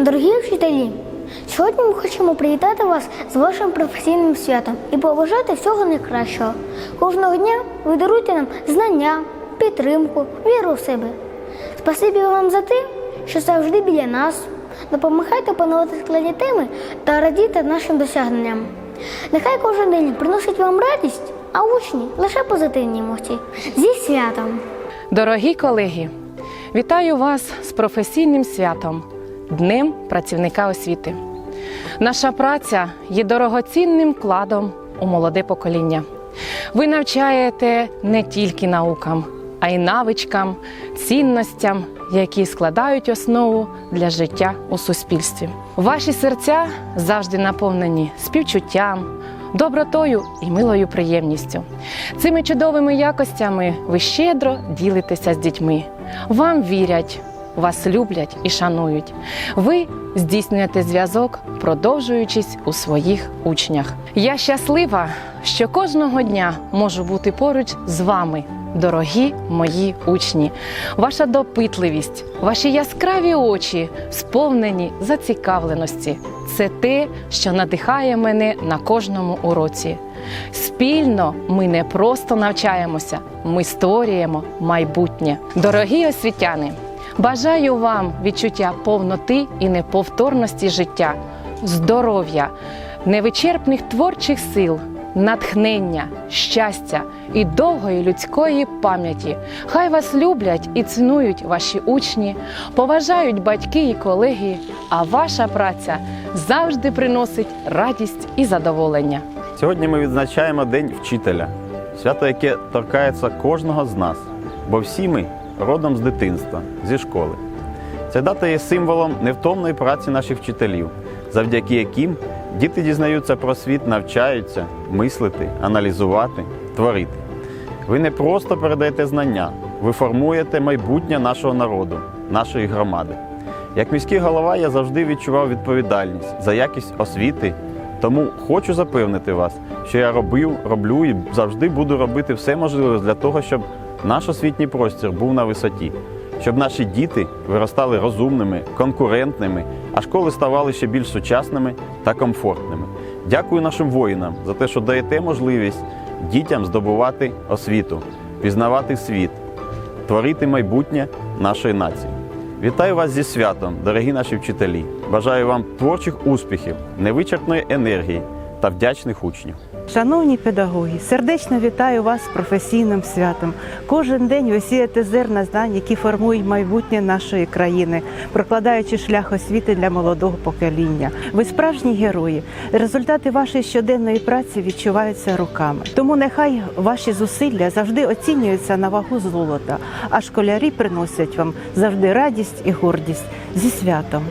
Дорогі вчителі, сьогодні ми хочемо привітати вас з вашим професійним святом і побажати всього найкращого. Кожного дня ви даруєте нам знання, підтримку, віру в себе. Спасибі вам за те, що завжди біля нас. Допомагайте опанувати складні теми та радіти нашим досягненням. Нехай кожен день приносить вам радість, а учні лише позитивні емоції. Зі святом! Дорогі колеги, вітаю вас з професійним святом Днем працівника освіти. Наша праця є дорогоцінним вкладом у молоде покоління. Ви навчаєте не тільки наукам, а й навичкам, цінностям, які складають основу для життя у суспільстві. Ваші серця завжди наповнені співчуттям, добротою і милою приємністю. Цими чудовими якостями ви щедро ділитеся з дітьми. Вам вірять, вас люблять і шанують. Ви здійснюєте зв'язок, продовжуючись у своїх учнях. Я щаслива, що кожного дня можу бути поруч з вами. Дорогі мої учні, ваша допитливість, ваші яскраві очі, сповнені зацікавленості. Це те, що надихає мене на кожному уроці. Спільно ми не просто навчаємося, ми створюємо майбутнє. Дорогі освітяни, бажаю вам відчуття повноти і неповторності життя, здоров'я, невичерпних творчих сил, натхнення, щастя і довгої людської пам'яті. Хай вас люблять і цінують ваші учні, поважають батьки і колеги, а ваша праця завжди приносить радість і задоволення. Сьогодні ми відзначаємо День вчителя, свято, яке торкається кожного з нас, бо всі ми родом з дитинства, зі школи. Ця дата є символом невтомної праці наших вчителів, завдяки яким діти дізнаються про світ, навчаються мислити, аналізувати, творити. Ви не просто передаєте знання, ви формуєте майбутнє нашого народу, нашої громади. Як міський голова я завжди відчував відповідальність за якість освіти, тому хочу запевнити вас, що я робив, роблю і завжди буду робити все можливе для того, щоб наш освітній простір був на висоті, щоб наші діти виростали розумними, конкурентними, а школи ставали ще більш сучасними та комфортними. Дякую нашим воїнам за те, що даєте можливість дітям здобувати освіту, пізнавати світ, творити майбутнє нашої нації. Вітаю вас зі святом, дорогі наші вчителі. Бажаю вам творчих успіхів, невичерпної енергії та вдячних учнів. Шановні педагоги, сердечно вітаю вас з професійним святом. Кожен день ви сієте зерна знань, які формують майбутнє нашої країни, прокладаючи шлях освіти для молодого покоління. Ви справжні герої. Результати вашої щоденної праці відчуваються руками. Тому нехай ваші зусилля завжди оцінюються на вагу золота, а школярі приносять вам завжди радість і гордість зі святом.